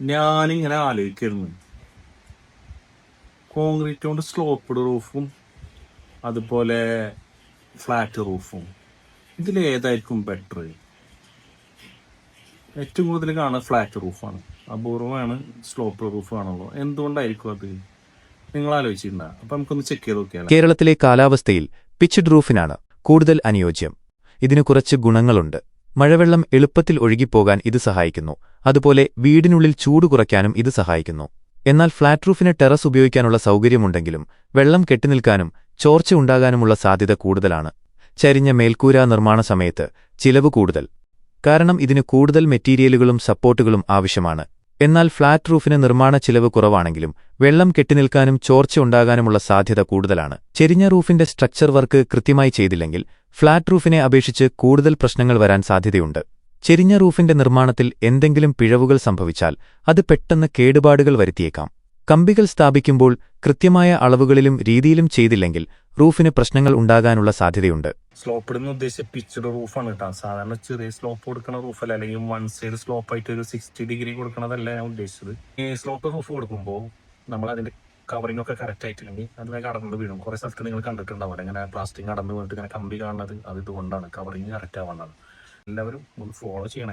ഞാനിങ്ങനെ ആലോചിക്കായിരുന്നു. കോൺക്രീറ്റ് കൊണ്ട് സ്ലോപ്പ്ഡ് റൂഫും അതുപോലെ ഫ്ലാറ്റ് റൂഫും ഇതിൽ ഏതായിരിക്കും ബെറ്റർ ഏറ്റവും കൂടുതൽ കാണുന്നത് ഫ്ലാറ്റ് റൂഫാണ് അപൂർവമാണ് സ്ലോപ്പ് റൂഫ് കാണുള്ളൂ. എന്തുകൊണ്ടായിരിക്കും അത്? നിങ്ങൾ ആലോചിച്ചിട്ടുണ്ടോ? അപ്പം നമുക്കൊന്ന് ചെക്ക് ചെയ്ത് നോക്കിയാൽ കേരളത്തിലെ കാലാവസ്ഥയിൽ പിച്ച്ഡ് റൂഫിനാണ് കൂടുതൽ അനുയോജ്യം. ഇതിന് കുറച്ച് ഗുണങ്ങളുണ്ട്. മഴവെള്ളം എളുപ്പത്തിൽ ഒഴുകിപ്പോകാൻ ഇത് സഹായിക്കുന്നു. അതുപോലെ വീടിനുള്ളിൽ ചൂട് കുറയ്ക്കാനും ഇത് സഹായിക്കുന്നു. എന്നാൽ ഫ്ളാറ്റ് റൂഫിന് ടെറസ് ഉപയോഗിക്കാനുള്ള സൗകര്യമുണ്ടെങ്കിലും വെള്ളം കെട്ടിനിൽക്കാനും ചോർച്ച ഉണ്ടാകാനുമുള്ള സാധ്യത കൂടുതലാണ്. ചരിഞ്ഞ മേൽക്കൂര നിർമ്മാണ സമയത്ത് ചിലവ് കൂടുതൽ. കാരണം ഇതിന് കൂടുതൽ മെറ്റീരിയലുകളും സപ്പോർട്ടുകളും ആവശ്യമാണ്. എന്നാൽ ഫ്ളാറ്റ് റൂഫിന് നിർമ്മാണ ചിലവ് കുറവാണെങ്കിലും വെള്ളം കെട്ടിനിൽക്കാനും ചോർച്ച ഉണ്ടാകാനുമുള്ള സാധ്യത കൂടുതലാണ്. ചെരിഞ്ഞ റൂഫിന്റെ സ്ട്രക്ചർ വർക്ക് കൃത്യമായി ചെയ്തില്ലെങ്കിൽ ഫ്ളാറ്റ് റൂഫിനെ അപേക്ഷിച്ച് കൂടുതൽ പ്രശ്നങ്ങൾ വരാൻ സാധ്യതയുണ്ട്. ചെരിഞ്ഞ റൂഫിന്റെ നിർമ്മാണത്തിൽ എന്തെങ്കിലും പിഴവുകൾ സംഭവിച്ചാൽ അത് പെട്ടെന്ന് കേടുപാടുകൾ വരുത്തിയേക്കാം. കമ്പികൾ സ്ഥാപിക്കുമ്പോൾ കൃത്യമായ അളവുകളിലും രീതിയിലും ചെയ്തില്ലെങ്കിൽ റൂഫിന് പ്രശ്നങ്ങൾ ഉണ്ടാകാനുള്ള സാധ്യതയുണ്ട്. സ്ലോപ്പ് ഇടുന്ന ഉദ്ദേശിച്ച പിച്ചഡ് റൂഫാണ് കേട്ടോ. സാധാരണ ചെറിയ സ്ലോപ്പ് കൊടുക്കുന്ന റൂഫല്ല? അല്ലെങ്കിൽ വൺ സൈഡ് സ്ലോപ്പ് ആയിട്ട് ഒരു സിക്സ്റ്റി ഡിഗ്രി കൊടുക്കണതല്ല ഞാൻ ഉദ്ദേശിച്ചത്. ഈ സ്ലോപ്പ് റൂഫ് കൊടുക്കുമ്പോൾ നമ്മൾ അതിന്റെ കവറിംഗ് ഒക്കെ കറക്റ്റ് ആയിട്ടില്ലെങ്കിൽ അതിനെ കടന്നു വീഴും. കുറെ സ്ഥലത്ത് നിങ്ങൾ കണ്ടിട്ടുണ്ടാവും. ഇങ്ങനെ പ്ലാസ്റ്റിക് കടന്നു വീണിട്ട് ഇങ്ങനെ കമ്പി കാണുന്നത് അത് ഇതുകൊണ്ടാണ്. കവറിങ് കറക്റ്റ് ആവാണ്ടാണ് എല്ലാവരും ഒന്ന് ഫോളോ ചെയ്യണേ.